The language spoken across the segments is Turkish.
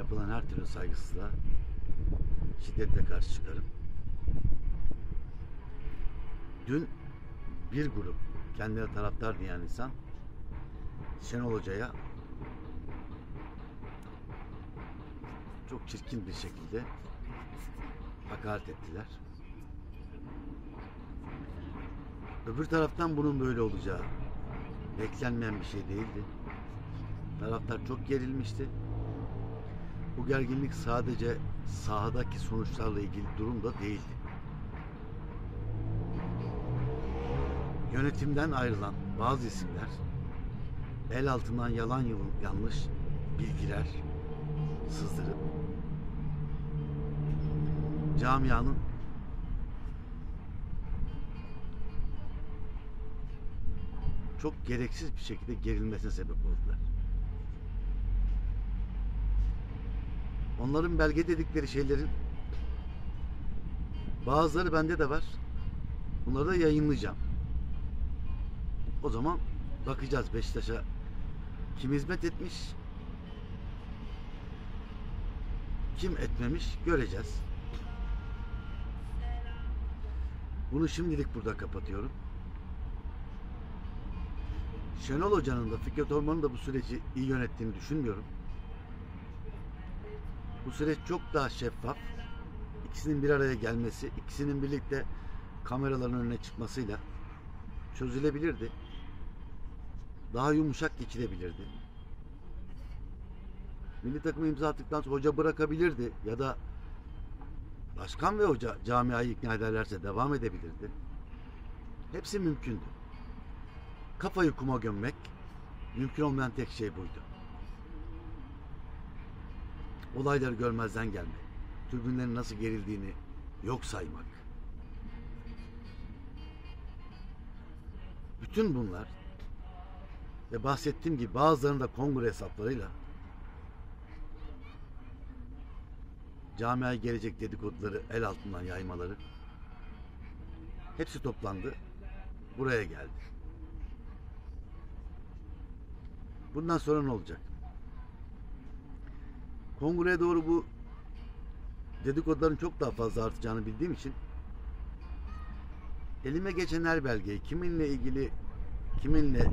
yapılan her türlü saygısızlığa şiddetle karşı çıkarım. Dün bir grup kendine taraftar diyen insan Şenol Hoca'ya çok çirkin bir şekilde hakaret ettiler. Öbür taraftan bunun böyle olacağı beklenmeyen bir şey değildi. Taraftar çok gerilmişti. Bu gerginlik sadece sahadaki sonuçlarla ilgili durum da değildi. Yönetimden ayrılan bazı isimler el altından yalan yanlış bilgiler sızdırıp camianın çok gereksiz bir şekilde gerilmesine sebep oldular. Onların belge dedikleri şeylerin bazıları bende de var. Bunları da yayınlayacağım. O zaman bakacağız Beşiktaş'a kim hizmet etmiş, kim etmemiş göreceğiz. Bunu şimdilik burada kapatıyorum. Şenol Hoca'nın da Fikret Orman'ın da bu süreci iyi yönettiğini düşünmüyorum. Bu süreç çok daha şeffaf. İkisinin bir araya gelmesi, ikisinin birlikte kameraların önüne çıkmasıyla çözülebilirdi. Daha yumuşak geçilebilirdi. Milli takımı imza attıktan sonra hoca bırakabilirdi ya da başkan ve hoca camiayı ikna ederlerse devam edebilirdi. Hepsi mümkündü. Kafayı kuma gömmek mümkün olmayan tek şey buydu. Olayları görmezden gelmek. Tribünlerin nasıl gerildiğini yok saymak. Bütün bunlar ve bahsettiğim gibi bazılarının da kongre hesaplarıyla camiaya gelecek dedikoduları el altından yaymaları hepsi toplandı. Buraya geldi. Bundan sonra ne olacak? Kongreye doğru bu dedikoduların çok daha fazla artacağını bildiğim için elime geçen her belgeyi kiminle ilgili kiminle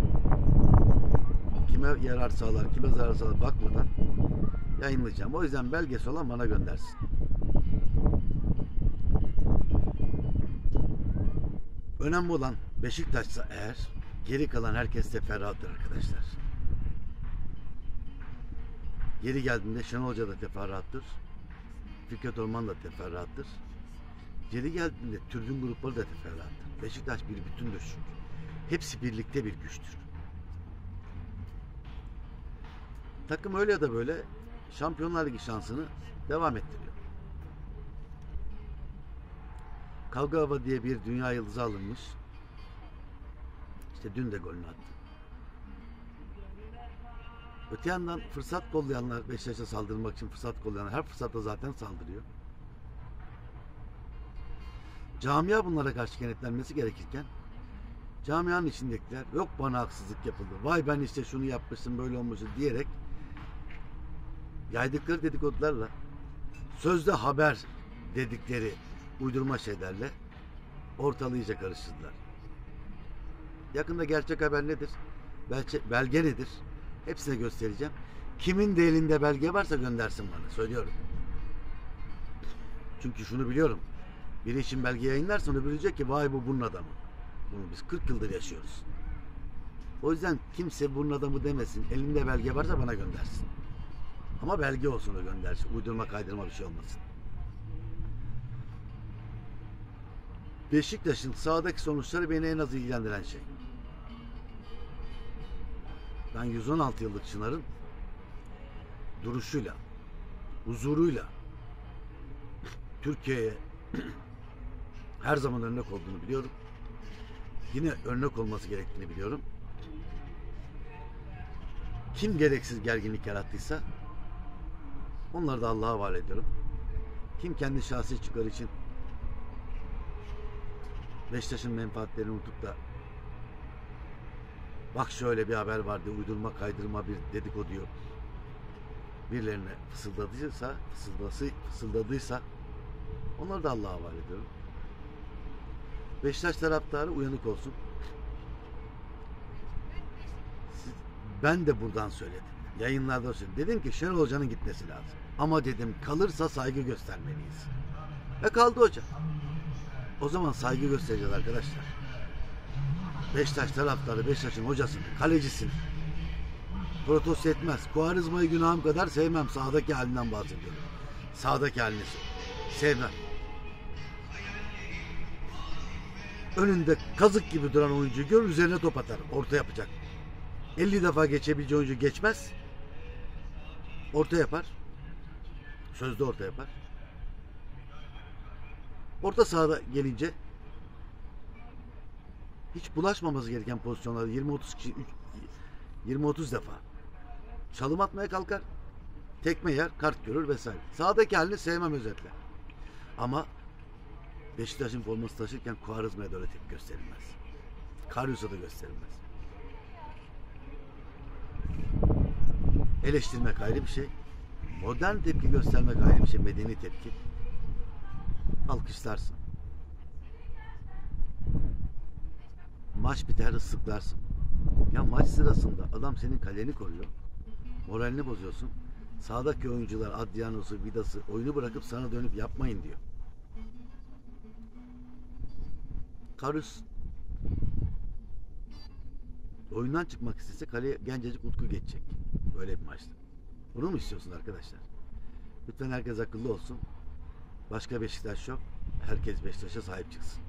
kime yarar sağlar, kime zarar sağlar bakmadan yayınlayacağım. O yüzden belgesi olan bana göndersin. Önemli olan Beşiktaş'sa eğer geri kalan herkes teferruattır arkadaşlar. Geri geldiğinde Şenol Hoca da teferruattır. Fikret Orman da teferruattır. Geri geldiğinde türbün grupları da teferruattır. Beşiktaş bir bütündür çünkü. Hepsi birlikte bir güçtür. Takım öyle ya da böyle Şampiyonlar Ligi şansını devam ettiriyor. Kavga Hava diye bir dünya yıldızı alınmış. İşte dün de golünü attı. Öte yandan fırsat kollayanlar Beşiktaş'a saldırmak için fırsat kollayanlar her fırsatta zaten saldırıyor. Camia bunlara karşı kenetlenmesi gerekirken camianın içindekiler yok bana haksızlık yapıldı. Vay ben işte şunu yapmışım böyle olmuşum diyerek yaydıkları dedikodularla sözde haber dedikleri uydurma şeylerle ortalığı iyice karıştırdılar. Yakında gerçek haber nedir? Belge, belge nedir? Hepsine göstereceğim. Kimin de elinde belge varsa göndersin bana. Söylüyorum. Çünkü şunu biliyorum. Biri için belge yayınlarsa onu bilecek ki vay bu bunun adamı. Bunu biz 40 yıldır yaşıyoruz. O yüzden kimse bunun adamı demesin. Elinde belge varsa bana göndersin. Ama belge olsun o göndersin. Uydurma kaydırma bir şey olmasın. Beşiktaş'ın sahadaki sonuçları beni en az ilgilendiren şey. Ben 116 yıllık Çınar'ın duruşuyla, huzuruyla Türkiye'ye her zaman örnek olduğunu biliyorum. Yine örnek olması gerektiğini biliyorum. Kim gereksiz gerginlik yarattıysa onları da Allah'a havale ediyorum. Kim kendi şahsi çıkar için Beşiktaş'ın menfaatlerini unutup da bak şöyle bir haber vardı uydurma kaydırma bir dedikoduyu birilerine fısıldadıysa, fısıldası, fısıldadıysa onları da Allah'a havale ediyorum. Beşiktaş taraftarı uyanık olsun. Siz- ben de buradan söyledim. Yayınlarda söyledim. Dedim ki Şenol Hoca'nın gitmesi lazım. Ama dedim kalırsa saygı göstermeliyiz. Ve kaldı hoca. O zaman saygı göstereceğiz arkadaşlar. Beşiktaş taraftarı Beşiktaş'ın hocasını, kalecisini protesto etmez. Kuarizma'yı günahım kadar sevmem. Sağdaki halinden bahsediyorum. Sağdaki halini sevmem. Önünde kazık gibi duran oyuncuyu gör üzerine top atar. Orta yapacak. 50 defa geçebileceği oyuncu geçmez. Orta yapar. Sözde orta yapar. Orta sahada gelince hiç bulaşmaması gereken pozisyonlarda 20-30 kişi 20-30 defa çalım atmaya kalkar. Tekme yer, kart görür vesaire. Sağdaki halini sevmem özetle. Ama Beşiktaş'ın forması taşırken Kuvarizma'ya da öyle tepki gösterilmez. Karyus'a da gösterilmez. Eleştirmek ayrı bir şey. Modern tepki göstermek ayrı bir şey. Medeni tepki. Alkışlarsın. Maç biter ıslıklarsın. Ya maç sırasında adam senin kaleni koruyor. Moralini bozuyorsun. Sağdaki oyuncular Adriano'su, Vidas'ı oyunu bırakıp sana dönüp yapmayın diyor. Karus oyundan çıkmak istese kaleye gencecik Utku geçecek. Böyle bir maçta. Bunu mu istiyorsun arkadaşlar? Lütfen herkes akıllı olsun. Başka Beşiktaş yok. Herkes Beşiktaş'a sahip çıksın.